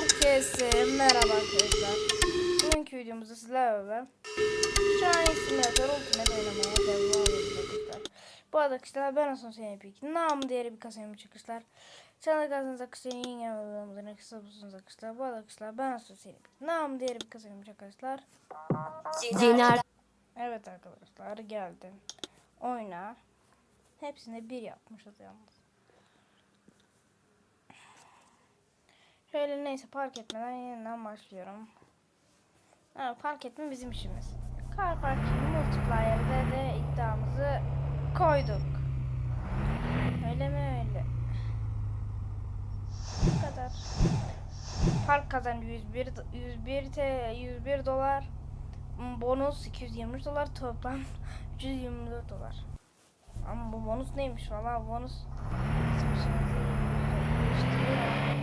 Herkese merhaba arkadaşlar. Bugünkü videomuzda sizlerle beraber Şahin Simulator Ultimate oynamaya devam ediyoruz arkadaşlar. Bu arada arkadaşlar ben Hasan Hüseyin Epik. Namı diğeri bir kasayım çıkışlar. Çanalı karşınızda arkadaşlar yeni gelmeden kısa bulsunuz arkadaşlar. Bu arada arkadaşlar ben Hasan Hüseyin Epik. Namı diğeri bir kasayım arkadaşlar. Ar- Evet arkadaşlar geldim. Oyna. Hepsinde bir yapmışız yalnız. Şöyle neyse park etmeden yeniden başlıyorum. Ha, park etme bizim işimiz. Car parking multiplayer'de de iddiamızı koyduk. Öyle mi öyle? Bu kadar. Park kazancı 101 do- 101 t 101 dolar. Hmm, Bonus 220 dolar toplam 324 dolar. Ama bu bonus neymiş valla bonus bizim işimizi iyileştiriyor.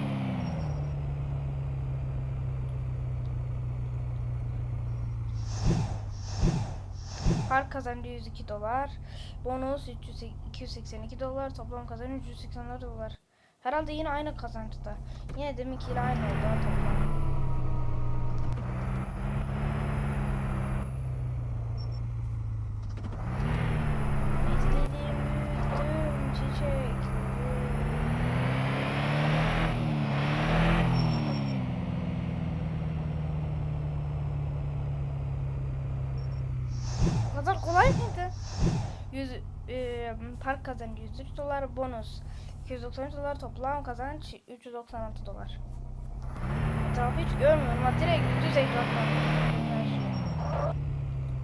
Park kazancı 102 dolar. Bonus 300 282 dolar. Toplam kazancı 384 dolar. Herhalde yine aynı kazançta. Yine deminkiyle aynı oldu toplam. İstediğim bütün çiçekleri Bu kadar kolay mıydı? 100, e, kazancı 103 dolar, bonus 293 dolar, toplam kazanç 396 dolar. Etrafı hiç görmüyorum ama direkt düz ekrandan.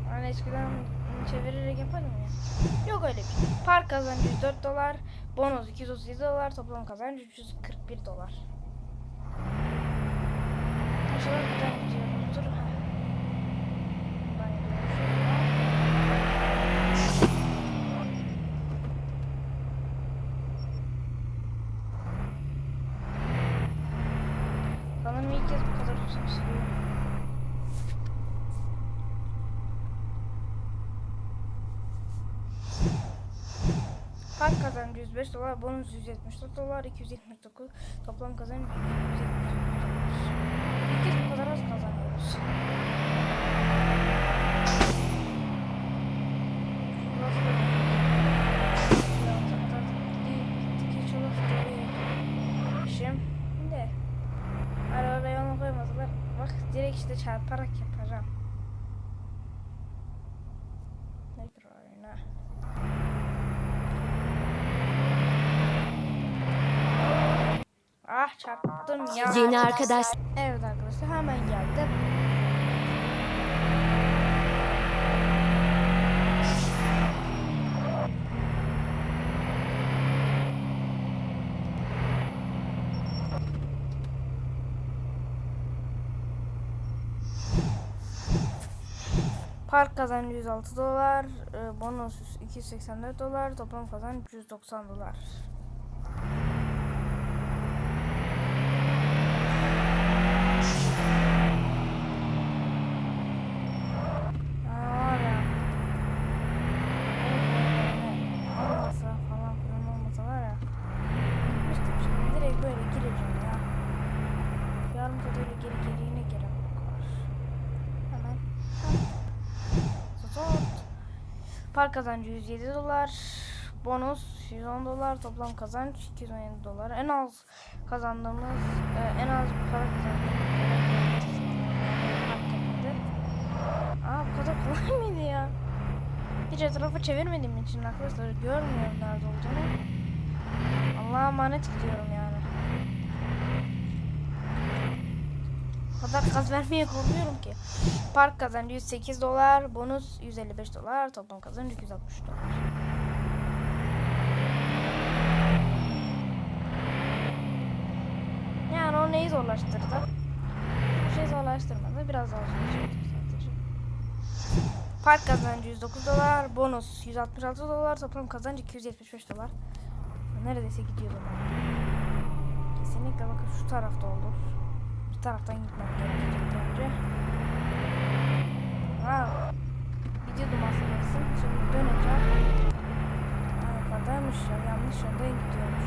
Hani eskiden çevirerek yapardım ya. Yok öyle bir şey. Park kazancı 104 dolar, bonus 237 dolar, toplam kazanç 341 dolar. Aşağıdan buradan gidiyoruz. Dur. ha. Buradan gidiyoruz. Sanırım ilk kez bu kadar uzun sürüyor. Park kazancı 105 dolar, bonus 174 dolar, 279, toplam kazanç 279 dolar. İlk kez bu kadar az kazanıyoruz. Şimdi Arabaya yoluna koymadılar. Bak direkt işte çarparak yapacağım. Çarptım ya. Yeni arkadaş Evet arkadaşlar hemen geldim. Park kazancı 106 dolar, e, bonus 284 dolar, toplam kazanç 190 dolar. Aa, var ya. Olmasa falan filan olmasa var ya. Gitmiştim şimdi direkt böyle gireceğim ya. Yarım da böyle geri geri yine geri bakar. Hemen. Sot. Park kazancı 107 dolar. Bonus 110 dolar. Toplam kazanç 217 dolar. En az kazandığımız, e, en az para kazandığımız Aa bu kadar kolay mıydı ya? Hiç etrafı çevirmediğim için arkadaşlar görmüyorum nerede olduğunu. Allah'a emanet gidiyorum yani. O kadar gaz vermeye korkuyorum ki. Park kazancı 108 dolar, bonus 155 dolar, toplam kazanç 260 dolar. Yani o neyi zorlaştırdı? Bir şey zorlaştırmadı. Biraz daha zorlaştırdı. Park kazancı 109 dolar, bonus 166 dolar, toplam kazanç 275 dolar. Neredeyse gidiyordum ben. Kesinlikle bakın şu tarafta olur taraftan gitmem gerekecek önce. Wow. Gidiyordum aslında şimdi döneceğim. Arkadaymış ya yanlış yönden gidiyormuş.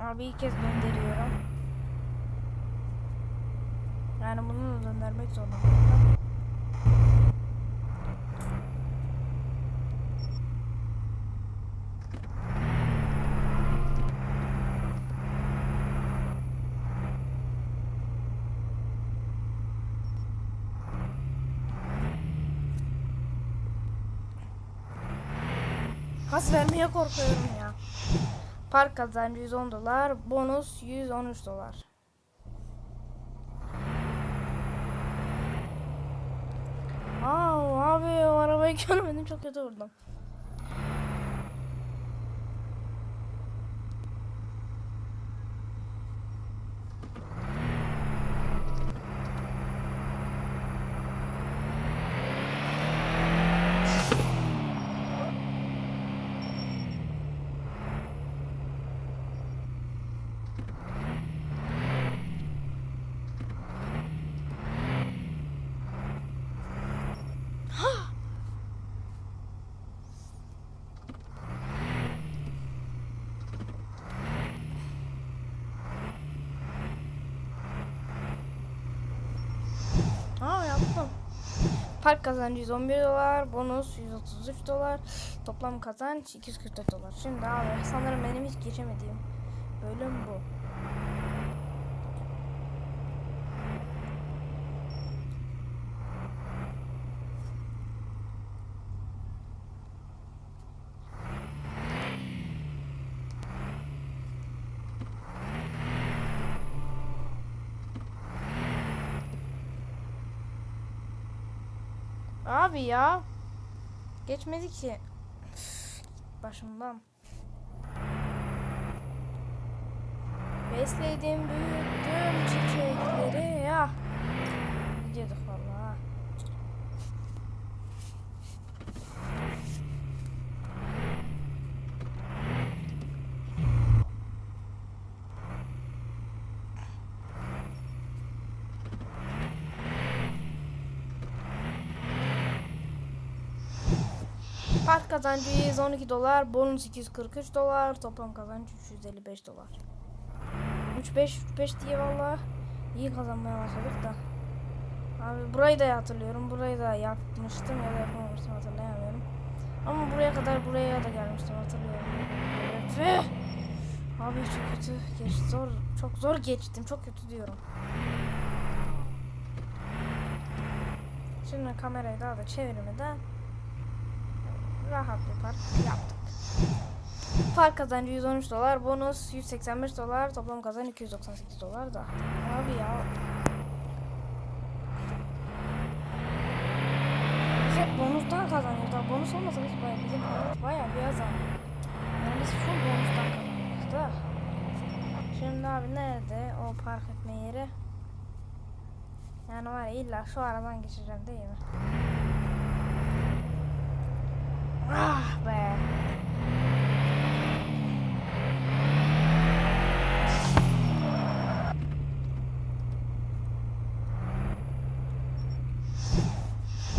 Abi ilk kez gönderiyor. Bunu da göndermek zorundayım. Pas vermeye korkuyorum ya. Park kazancı 110 dolar, bonus 113 dolar. Aa, abi o arabayı görmedim çok kötü vurdum. Aa yaptım. Park kazancı 111 dolar, bonus 133 dolar, toplam kazanç 244 dolar. Şimdi abi sanırım benim hiç geçemediğim bölüm bu. Abi ya. Geçmedi ki. Başımdan. Besledim, büyüttüm çiçekleri ya. Gidiyorduk vallahi. Park kazancı 112 dolar, bonus 243 dolar, toplam kazanç 355 dolar. 3-5 3-5 diye valla iyi kazanmaya başladık da. Abi burayı da hatırlıyorum. Burayı da yapmıştım ya da yapamamıştım hatırlayamıyorum. Ama buraya kadar buraya da gelmiştim hatırlıyorum. Evet. Abi çok kötü geç zor çok zor geçtim çok kötü diyorum. Şimdi kamerayı daha da çevirmeden rahat park yaptık. Park kazancı 113 dolar, bonus 185 dolar, toplam kazanç 298 dolar da. Abi ya. Biz hep bonustan kazanıyoruz. Daha bonus olmasa biz bayağı, bizim bonus bayağı bir azam. Yani biz full bonustan kazanıyoruz da. Şimdi abi nerede o park etme yeri? Yani var ya illa şu aradan geçeceğim değil mi? Ah be.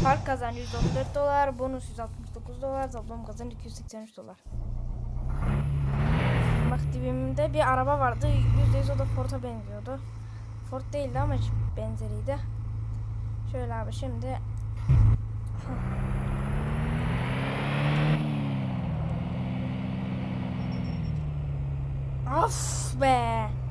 Park kazancı 114 dolar, bonus 169 dolar, toplam kazanç 283 dolar. Bak dibimde bir araba vardı. %100 o da Ford'a benziyordu. Ford değildi ama benzeriydi. Şöyle abi şimdi Of be.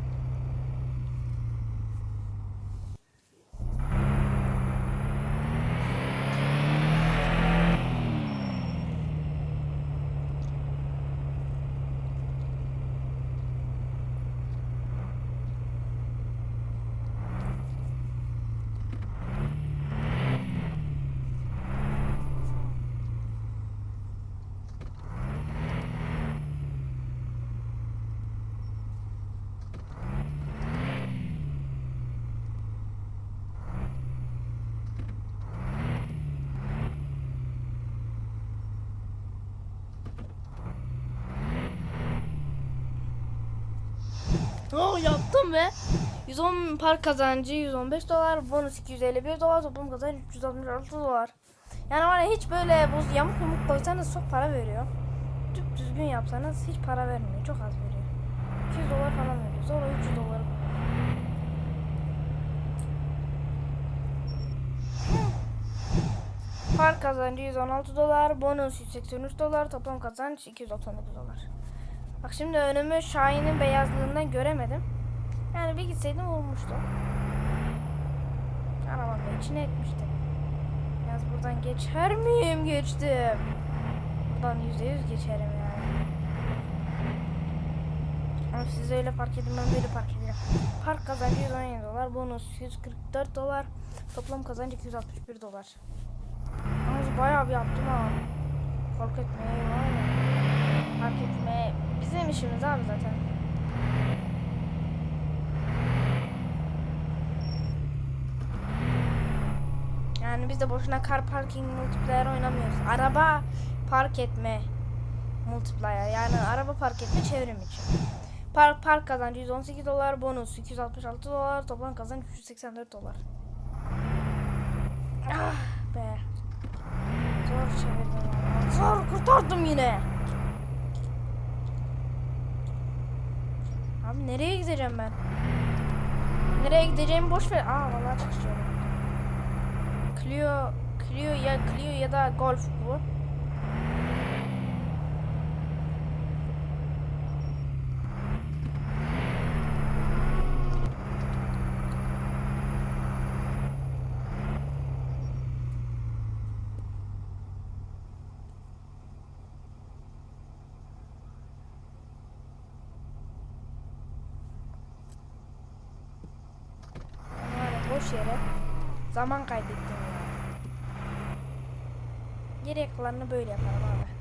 Oh yaptım ve 110 park kazancı 115 dolar, bonus 251 dolar, toplam kazanç 366 dolar. Yani var ya hiç böyle bu yamuk yumuk koysanız çok para veriyor. Düp düzgün yapsanız hiç para vermiyor. Çok az veriyor. 200 dolar falan veriyor. Sonra 300 dolar. Park kazancı 116 dolar, bonus 183 dolar, toplam kazanç 299 dolar. Bak şimdi önümü Şahin'in beyazlığından göremedim. Yani bir gitseydim vurmuştum. Arabam da içine etmişti. Yalnız buradan geçer miyim? Geçtim. Buradan %100 geçerim yani. Ama siz öyle park edin ben böyle park edeceğim. Park kazancı 117 dolar, bonus 144 dolar, toplam kazanç 261 dolar. Yalnız bayağı bir yaptım ha. Fark etmeye var. Fark etmeye bizim işimiz abi zaten. Yani biz de boşuna car parking multiplayer oynamıyoruz. Araba park etme multiplayer. Yani araba park etme çevrim için. Park park kazancı 118 dolar, bonus 266 dolar, toplam kazanç 384 dolar. Ah be. Zor çevirdim. Zor kurtardım yine. Abi nereye gideceğim ben? Nereye gideceğimi boş ver. Aa vallahi çıkıyorum. Clio, Clio ya Clio ya da Golf bu. Yani yere zaman kaybettim ya. Geriye kalanını böyle yaparım abi.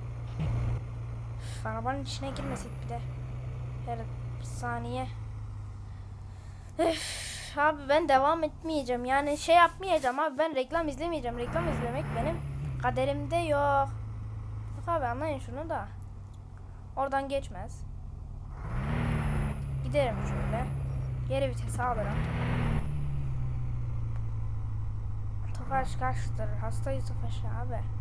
Üf, arabanın içine girmesek bir de. Her saniye. Üf, abi ben devam etmeyeceğim. Yani şey yapmayacağım abi. Ben reklam izlemeyeceğim. Reklam izlemek benim kaderimde yok. Bak abi anlayın şunu da. Oradan geçmez. Giderim şöyle. Geri vitesi alırım. Tofaş kaçtır? Hastayız Tofaş abi.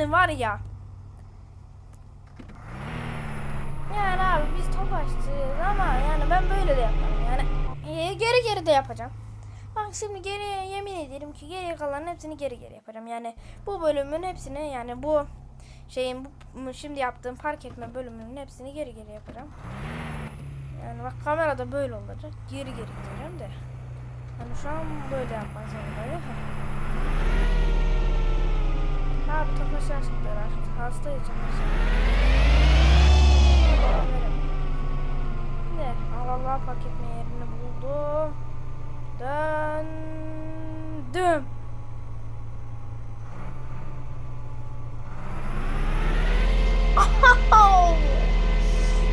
Yani var ya. Yani abi biz topaççıyız ama yani ben böyle de yaparım. Yani e, geri geri de yapacağım. Bak şimdi geri yemin ederim ki geriye kalan hepsini geri geri yapacağım. Yani bu bölümün hepsini yani bu şeyin bu şimdi yaptığım park etme bölümünün hepsini geri geri yapacağım. Yani bak kamerada böyle olacak. Geri geri gideceğim de. Yani şu an böyle yapmak zorundayım. Abi topaş açtılar artık. Hasta yaşamış. Ne? Allah Allah paket etme yerini buldum. Döndüm.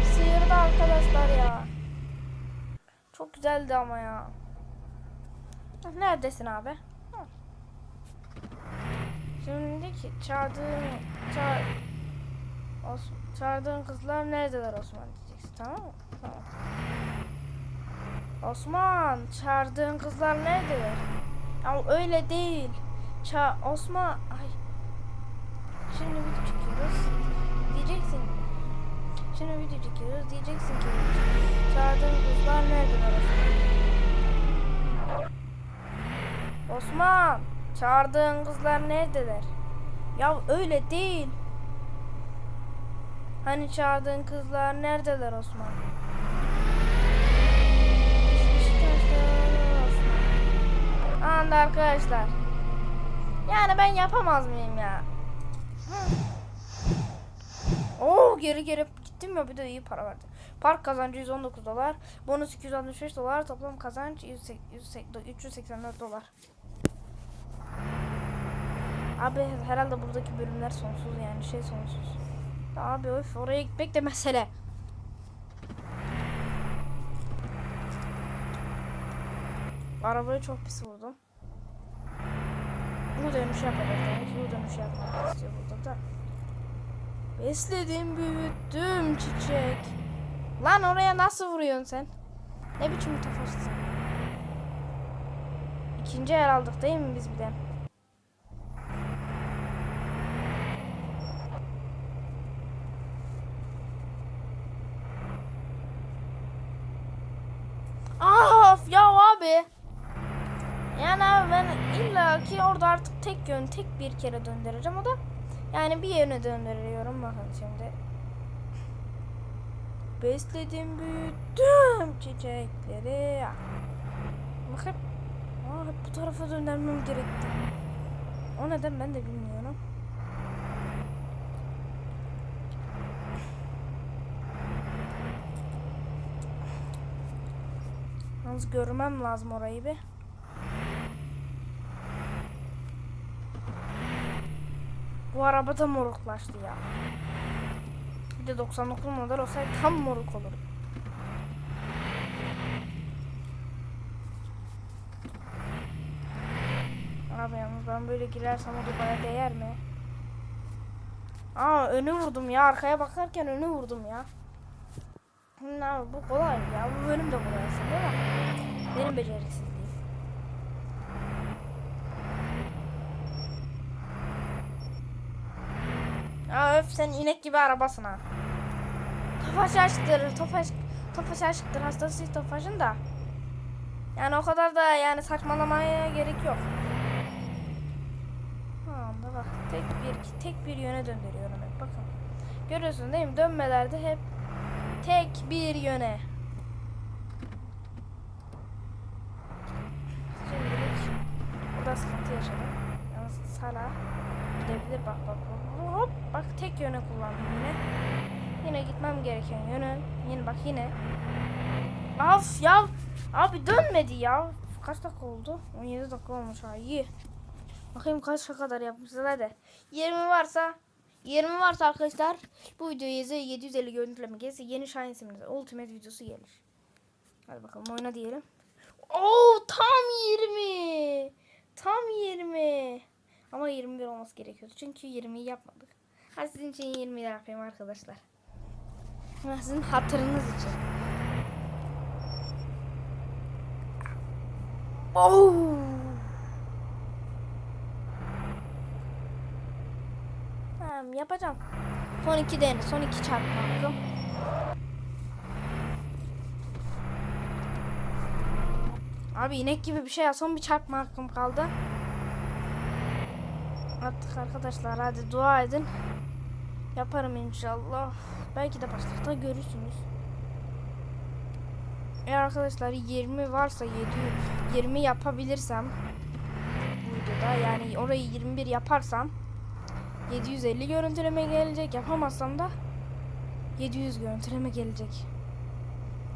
Sıyırdı arkadaşlar ya. Çok güzeldi ama ya. Neredesin abi? Şimdi ki çağırdığın çağır, Os, çağırdığın kızlar neredeler Osman diyeceksin tamam mı? Tamam. Osman çağırdığın kızlar neredeler? Ya öyle değil. Ça Osman ay. Şimdi video çekiyoruz. Diyeceksin. Şimdi video çekiyoruz. Diyeceksin ki çağırdığın kızlar neredeler Osman? Osman çağırdığın kızlar neredeler? Ya öyle değil. Hani çağırdığın kızlar neredeler Osman? Osman. Arkadaşlar. Yani ben yapamaz mıyım ya? Oo geri geri gittim ya bir de iyi para verdi. Park kazancı 119 dolar. Bonus 265 dolar. Toplam kazanç 100 384 dolar. Abi herhalde buradaki bölümler sonsuz yani şey sonsuz. Abi öf oraya gitmek de mesele. arabayı çok pis vurdum. Bu dönüş yapacak demek bu dönüş yapmak istiyor burada da. Besledim büyüttüm çiçek. Lan oraya nasıl vuruyorsun sen? Ne biçim tofaşsın? İkinci el aldık değil mi biz bir de? Of ya abi. Yani abi ben illa ki orada artık tek yön tek bir kere döndüreceğim o da yani bir yöne döndürüyorum bakın şimdi. Besledim büyüttüm çiçekleri. Bakın. Aa, bu tarafa döndürmem gerekti. O neden ben de bilmiyorum. Yalnız görmem lazım orayı bir. Bu araba da moruklaştı ya. Bir de 99 model olsaydı tam moruk olur. Abi yalnız ben böyle girersem o da bana değer mi? Aa önü vurdum ya arkaya bakarken önü vurdum ya. Hı, abi bu kolay ya bu bölüm de kolay aslında da. Benim beceriksizliğim. Aa öf sen inek gibi arabasın ha. Tofaş aşktır, tofaş, tofaş aşktır. Hastası tofaşın da. Yani o kadar da yani saçmalamaya gerek yok. Anda bak tek bir tek bir yöne döndürüyorum hep bakın. Görüyorsun değil mi? Dönmelerde hep tek bir yöne. Şimdilik burada sıkıntı yaşadım. Yalnız hala gidebilir bak bak bak. Hop bak tek yöne kullandım yine. Yine gitmem gereken yönü. Yine bak yine. Af ya. Abi dönmedi ya. Kaç dakika oldu? 17 dakika olmuş ha. İyi. Bakayım kaç kadar yapmışız hadi. 20 varsa 20 varsa arkadaşlar bu videoya 750 görüntüleme gelirse yeni Shine isimli Ultimate videosu gelir. Hadi bakalım oyna diyelim. Oo tam 20. Tam 20. Ama 21 olması gerekiyordu. Çünkü 20'yi yapmadık. Hadi sizin için 20 yapayım arkadaşlar. Ama Sizin hatırınız için. Oo. Tamam yapacağım. Son iki dene. Son iki çarpma hakkım. Abi inek gibi bir şey ya. Son bir çarpma hakkım kaldı. Artık arkadaşlar hadi dua edin. Yaparım inşallah. Belki de başlıkta görürsünüz. Eğer arkadaşlar 20 varsa 7 20 yapabilirsem bu videoda yani orayı 21 yaparsam 750 görüntüleme gelecek. Yapamazsam da 700 görüntüleme gelecek.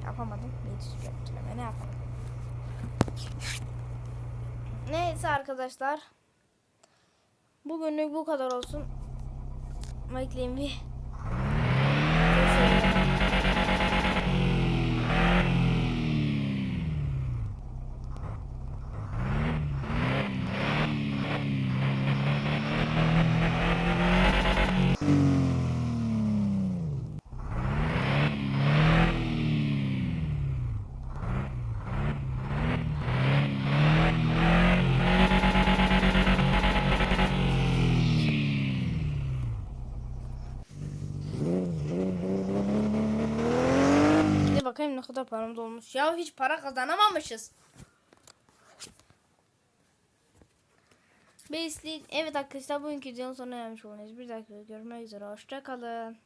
Yapamadım. 700 görüntüleme ne yapalım. Neyse arkadaşlar. Bugünlük bu kadar olsun. Bekleyin bir. Bakayım ne kadar paramız olmuş. Ya hiç para kazanamamışız. Besli. Evet arkadaşlar bugünkü videonun sonuna gelmiş bulunuyoruz. Bir dakika görmek üzere. Hoşçakalın.